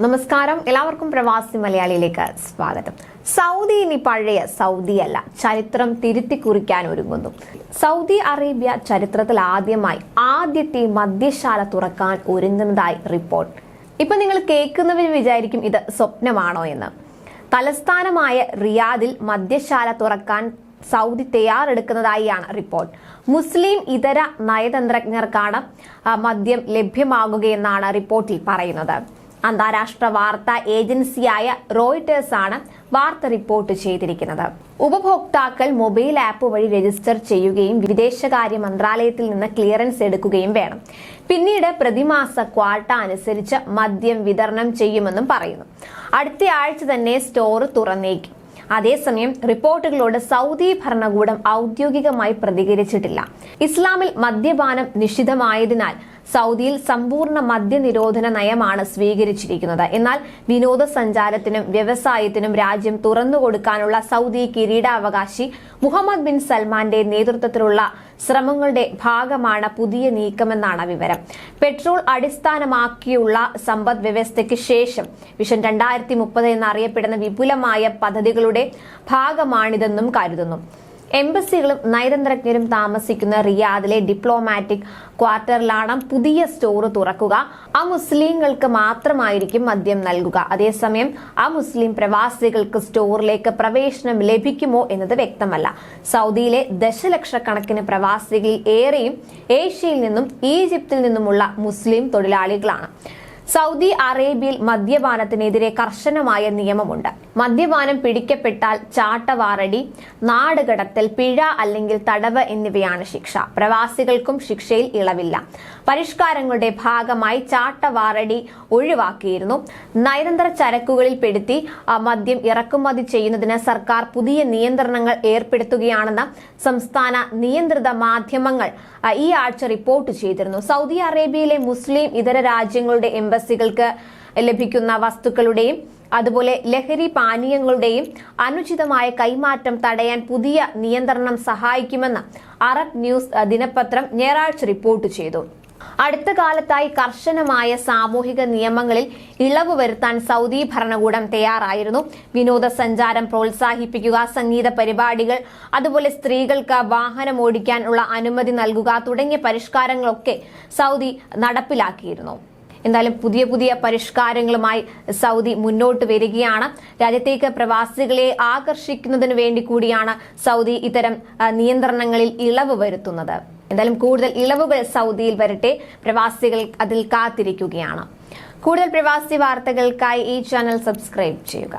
നമസ്കാരം. എല്ലാവർക്കും പ്രവാസി മലയാളിയിലേക്ക് സ്വാഗതം. സൗദി ഇനി പഴയ സൗദി അല്ല. ചരിത്രം തിരുത്തി കുറിക്കാൻ ഒരുങ്ങുന്നു. സൗദി അറേബ്യ ചരിത്രത്തിൽ ആദ്യമായി ആദ്യത്തെ മദ്യശാല തുറക്കാൻ ഒരുങ്ങുന്നതായി റിപ്പോർട്ട്. ഇപ്പൊ നിങ്ങൾ കേൾക്കുന്നവർ വിചാരിക്കും ഇത് സ്വപ്നമാണോ എന്ന്. തലസ്ഥാനമായ റിയാദിൽ മദ്യശാല തുറക്കാൻ സൗദി തയ്യാറെടുക്കുന്നതായാണ് റിപ്പോർട്ട്. മുസ്ലിം ഇതര നയതന്ത്രജ്ഞർക്കാണ് മദ്യം ലഭ്യമാകുകയെന്നാണ് റിപ്പോർട്ടിൽ പറയുന്നത്. അന്താരാഷ്ട്ര വാർത്താ ഏജൻസിയായ റോയിട്ടേഴ്സ് ആണ് വാർത്ത റിപ്പോർട്ട് ചെയ്തിരിക്കുന്നത്. ഉപഭോക്താക്കൾ മൊബൈൽ ആപ്പ് വഴി രജിസ്റ്റർ ചെയ്യുകയും വിദേശകാര്യ മന്ത്രാലയത്തിൽ നിന്ന് ക്ലിയറൻസ് എടുക്കുകയും വേണം. പിന്നീട് പ്രതിമാസ ക്വാട്ട അനുസരിച്ച് മദ്യം വിതരണം ചെയ്യുമെന്നും പറയുന്നു. അടുത്ത ആഴ്ച തന്നെ സ്റ്റോർ തുറന്നേക്കും. അതേസമയം റിപ്പോർട്ടുകളോട് സൗദി ഭരണകൂടം ഔദ്യോഗികമായി പ്രതികരിച്ചിട്ടില്ല. ഇസ്ലാമിൽ മദ്യപാനം നിഷിദ്ധമായതിനാൽ സൗദിയിൽ സമ്പൂർണ മദ്യനിരോധന നയമാണ് സ്വീകരിച്ചിരിക്കുന്നത്. എന്നാൽ വിനോദസഞ്ചാരത്തിനും വ്യവസായത്തിനും രാജ്യം തുറന്നുകൊടുക്കാനുള്ള സൗദി കിരീടാവകാശി മുഹമ്മദ് ബിൻ സൽമാന്റെ നേതൃത്വത്തിലുള്ള ശ്രമങ്ങളുടെ ഭാഗമാണ് പുതിയ നീക്കമെന്നാണ് വിവരം. പെട്രോൾ അടിസ്ഥാനമാക്കിയുള്ള സമ്പദ് വ്യവസ്ഥയ്ക്ക് ശേഷം വിഷൻ രണ്ടായിരത്തി മുപ്പത് എന്നറിയപ്പെടുന്ന വിപുലമായ പദ്ധതികളുടെ ഭാഗമാണിതെന്നും കരുതുന്നു. എംബസികളും നയതന്ത്രജ്ഞരും താമസിക്കുന്ന റിയാദിലെ ഡിപ്ലോമാറ്റിക് ക്വാർട്ടറിലാണ് പുതിയ സ്റ്റോർ തുറക്കുക. ആ മുസ്ലിങ്ങൾക്ക് മാത്രമായിരിക്കും മദ്യം നൽകുക. അതേസമയം ആ മുസ്ലിം പ്രവാസികൾക്ക് സ്റ്റോറിലേക്ക് പ്രവേശനം ലഭിക്കുമോ എന്നത് വ്യക്തമല്ല. സൗദിയിലെ ദശലക്ഷക്കണക്കിന് പ്രവാസികളിൽ ഏറെയും ഏഷ്യയിൽ നിന്നും ഈജിപ്തിൽ നിന്നുമുള്ള മുസ്ലിം തൊഴിലാളികളാണ്. സൗദി അറേബ്യയിൽ മദ്യപാനത്തിനെതിരെ കർശനമായ നിയമമുണ്ട്. മദ്യപാനം പിടിക്കപ്പെട്ടാൽ ചാട്ടവാറടി നാടുകടത്തൽ പിഴ അല്ലെങ്കിൽ തടവ് എന്നിവയാണ് ശിക്ഷ. പ്രവാസികൾക്കും ശിക്ഷയിൽ ഇളവില്ല. പരിഷ്കാരങ്ങളുടെ ഭാഗമായി ചാട്ടവാറടി ഒഴിവാക്കിയിരുന്നു. നയതന്ത്ര ചരക്കുകളിൽ പെടുത്തി മദ്യം ഇറക്കുമതി ചെയ്യുന്നതിന് സർക്കാർ പുതിയ നിയന്ത്രണങ്ങൾ ഏർപ്പെടുത്തുകയാണെന്ന് സംസ്ഥാന നിയന്ത്രിത മാധ്യമങ്ങൾ ഈ ആഴ്ച റിപ്പോർട്ട് ചെയ്തിരുന്നു. സൗദി അറേബ്യയിലെ മുസ്ലിം ഇതര രാജ്യങ്ങളുടെ എംബസികൾക്ക് ലഭിക്കുന്ന വസ്തുക്കളുടെയും അതുപോലെ ലഹരി പാനീയങ്ങളുടെയും അനുചിതമായ കൈമാറ്റം തടയാൻ പുതിയ നിയന്ത്രണം സഹായിക്കുമെന്ന് അറബ് ന്യൂസ് ദിനപത്രം ഞായറാഴ്ച റിപ്പോർട്ട് ചെയ്തു. അടുത്ത കാലത്തായി കർശനമായ സാമൂഹിക നിയമങ്ങളിൽ ഇളവ് വരുത്താൻ സൗദി ഭരണകൂടം തയ്യാറായിരുന്നു. വിനോദസഞ്ചാരം പ്രോത്സാഹിപ്പിക്കുക സംഗീത പരിപാടികൾ അതുപോലെ സ്ത്രീകൾക്ക് വാഹനം ഓടിക്കാനുള്ള അനുമതി നൽകുക തുടങ്ങിയ പരിഷ്കാരങ്ങളൊക്കെ സൗദി നടപ്പിലാക്കിയിരുന്നു. എന്തായാലും പുതിയ പുതിയ പരിഷ്കാരങ്ങളുമായി സൗദി മുന്നോട്ട് വരികയാണ്. രാജ്യത്തേക്ക് പ്രവാസികളെ ആകർഷിക്കുന്നതിന് വേണ്ടി കൂടിയാണ് സൗദി ഇത്തരം നിയന്ത്രണങ്ങളിൽ ഇളവ് വരുത്തുന്നത്. എന്തായാലും കൂടുതൽ ഇളവുകൾ സൗദിയിൽ വരട്ടെ. പ്രവാസികൾ അതിൽ കാത്തിരിക്കുകയാണ്. കൂടുതൽ പ്രവാസി വാർത്തകൾക്കായി ഈ ചാനൽ സബ്സ്ക്രൈബ് ചെയ്യുക.